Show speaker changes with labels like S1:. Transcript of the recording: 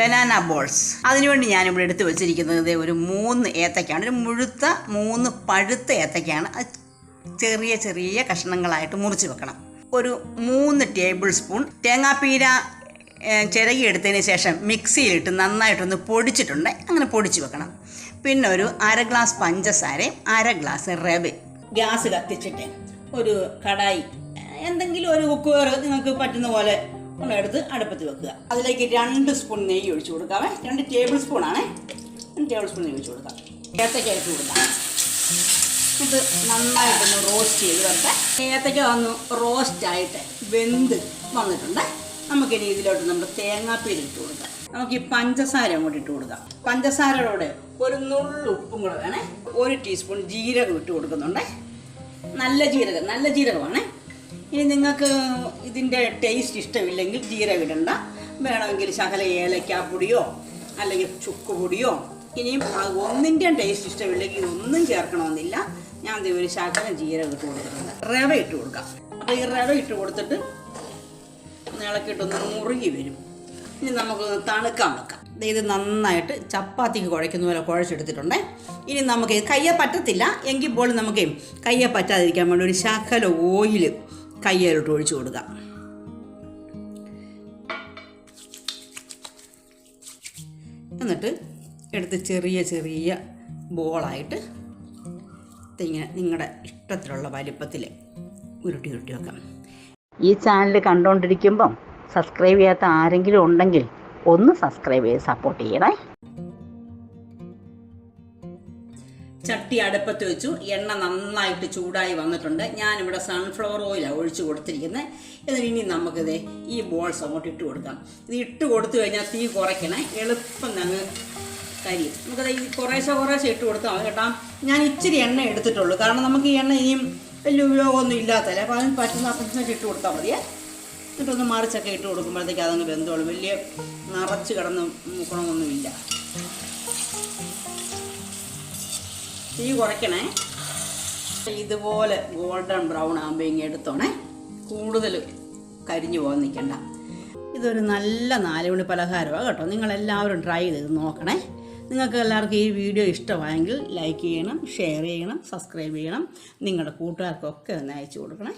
S1: Banana balls. അതിനുവേണ്ടി ഞാനിവിടെ എടുത്തു വെച്ചിരിക്കുന്നത് ഒരു മൂന്ന് ഏത്തക്കാണ് ഒരു മുഴുത്ത മൂന്ന് പഴുത്ത ഏത്തക്കയാണ്. ചെറിയ ചെറിയ കഷ്ണങ്ങളായിട്ട് മുറിച്ച് വെക്കണം. ഒരു മൂന്ന് ടേബിൾ സ്പൂൺ തേങ്ങാപ്പീര ചിരകി ചിരകിയെടുത്തതിന് ശേഷം മിക്സിയിലിട്ട് നന്നായിട്ടൊന്ന് പൊടിച്ചിട്ടുണ്ട്. അങ്ങനെ പൊടിച്ച് വെക്കണം. പിന്നെ ഒരു അര ഗ്ലാസ് പഞ്ചസാരയും അര ഗ്ലാസ് റവ. ഗ്യാസ് കത്തിച്ചിട്ട് ഒരു കടായി എന്തെങ്കിലും ഒരു കുക്കുവർ നിങ്ങൾക്ക് പറ്റുന്ന പോലെ എടുത്ത് അടുപ്പത്ത് വെക്കുക. അതിലേക്ക് രണ്ട് സ്പൂൺ നെയ്യ് ഒഴിച്ചു കൊടുക്കാമേ രണ്ട് ടേബിൾ സ്പൂൺ ആണേ. രണ്ട് ടേബിൾ സ്പൂൺ നെയ്യ് ഒഴിച്ചു കൊടുക്കാം. ഏത്തയ്ക്ക അരച്ചു കൊടുക്കാം. ഇത് നന്നായിട്ടൊന്ന് റോസ്റ്റ് ചെയ്ത് വരട്ടെ. ഏത്തയ്ക്ക വന്ന് റോസ്റ്റ് ആയിട്ട് വെന്ത് വന്നിട്ടുണ്ട്. നമുക്കിനി ഇതിലോട്ട് നമ്മൾ തേങ്ങാപ്പീര് ഇട്ട് കൊടുക്കാം. നമുക്ക് ഈ പഞ്ചസാര അങ്ങോട്ട് ഇട്ട് കൊടുക്കാം. പഞ്ചസാരയോടെ ഒരു നുള്ളു ഉപ്പും കൂടെ വേണേ. ഒരു ടീസ്പൂൺ ജീരകം ഇട്ട് കൊടുക്കുന്നുണ്ട്. നല്ല ജീരകം നല്ല ജീരകമാണ്. ഇനി നിങ്ങൾക്ക് ഇതിന്റെ ടേസ്റ്റ് ഇഷ്ടമില്ലെങ്കിൽ ജീരക ഇടണ്ട വേണമെങ്കിൽ ശകല ഏലക്കാപ്പൊടിയോ അല്ലെങ്കിൽ ചുക്ക് പൊടിയോ ഇനിയും ഒന്നിന്റെയും ടേസ്റ്റ് ഇഷ്ടമില്ലെങ്കിൽ ഒന്നും ചേർക്കണമെന്നില്ല. ഞാൻ ഒരു ശകലം ജീരകം ഇട്ട് കൊടുക്കുന്നത് റവ ഇട്ട് കൊടുക്കാം. അപ്പോൾ ഈ റവ ഇട്ട് കൊടുത്തിട്ട് നിളക്കിട്ടൊന്ന് മുറുകി വരും. ഇനി നമുക്ക് തണുക്കാൻ വെക്കാം. ഇത് നന്നായിട്ട് ചപ്പാത്തിക്ക് കുഴയ്ക്കുന്ന പോലെ കുഴച്ചെടുത്തിട്ടുണ്ടേ. ഇനി നമുക്ക് കയ്യെ പറ്റത്തില്ല. എങ്കിൽ പോലും നമുക്ക് കയ്യെ പറ്റാതിരിക്കാൻ വേണ്ടി ഒരു ശകല ഓയിൽ കയ്യിലോട്ട് ഒഴിച്ചു കൊടുക്കാം. എന്നിട്ട് എടുത്ത് ചെറിയ ചെറിയ ബോളായിട്ട് ഇങ്ങനെ നിങ്ങളുടെ ഇഷ്ടത്തിലുള്ള വലിപ്പത്തിൽ ഉരുട്ടി ഉരുട്ടി വെക്കാം. ഈ ചാനൽ കണ്ടുകൊണ്ടിരിക്കുമ്പം സബ്സ്ക്രൈബ് ചെയ്യാത്ത ആരെങ്കിലും ഉണ്ടെങ്കിൽ ഒന്ന് സബ്സ്ക്രൈബ് ചെയ്ത് സപ്പോർട്ട് ചെയ്യണേ. ചട്ടി അടുപ്പത്ത് വെച്ചു. എണ്ണ നന്നായിട്ട് ചൂടായി വന്നിട്ടുണ്ട്. ഞാനിവിടെ സൺഫ്ലവർ ഓയിലാണ് ഒഴിച്ചു കൊടുത്തിരിക്കുന്നത് എന്നിട്ട് ഇനി നമുക്കിത് ഈ ബോൾസ് അങ്ങോട്ട് ഇട്ട് കൊടുക്കാം. ഇത് ഇട്ട് കൊടുത്തു കഴിഞ്ഞാൽ തീ കുറയ്ക്കണേ. എളുപ്പം അങ്ങ് കരിയും. നമുക്കത് ഈ കുറേശ്ശെ കുറേശ്ശെ ഇട്ട് കൊടുത്താൽ മതി കേട്ടോ. ഞാൻ ഇച്ചിരി എണ്ണ എടുത്തിട്ടുള്ളൂ. കാരണം നമുക്ക് ഈ എണ്ണ ഇനിയും വലിയ ഉപയോഗമൊന്നും ഇല്ലാത്തല്ലേ. അപ്പോൾ അതിന് പറ്റുന്ന അപ്പത്തിനൊക്കെ ഇട്ട് കൊടുത്താൽ മതിയേ. എന്നിട്ടൊന്ന് മറിച്ചൊക്കെ ഇട്ട് കൊടുക്കുമ്പോഴത്തേക്ക് അതങ്ങ് വെന്തോളും. വലിയ നിറച്ച് കിടന്ന് മൂക്കണമൊന്നുമില്ല. തീ കുറയ്ക്കണേ. ഇതുപോലെ ഗോൾഡൻ ബ്രൗൺ ആകുമ്പോൾ ഇങ്ങനെ എടുത്തോണേ. കൂടുതൽ കരിഞ്ഞു പോകാൻ നിൽക്കണ്ട ഇതൊരു നല്ല നാലുമണി പലഹാരമാണ് കേട്ടോ. നിങ്ങളെല്ലാവരും ട്രൈ ചെയ്ത് നോക്കണേ. നിങ്ങൾക്ക് എല്ലാവർക്കും ഈ വീഡിയോ ഇഷ്ടമായെങ്കിൽ ലൈക്ക് ചെയ്യണം ഷെയർ ചെയ്യണം സബ്സ്ക്രൈബ് ചെയ്യണം. നിങ്ങളുടെ കൂട്ടുകാർക്കൊക്കെ ഒന്ന് അയച്ചു കൊടുക്കണേ.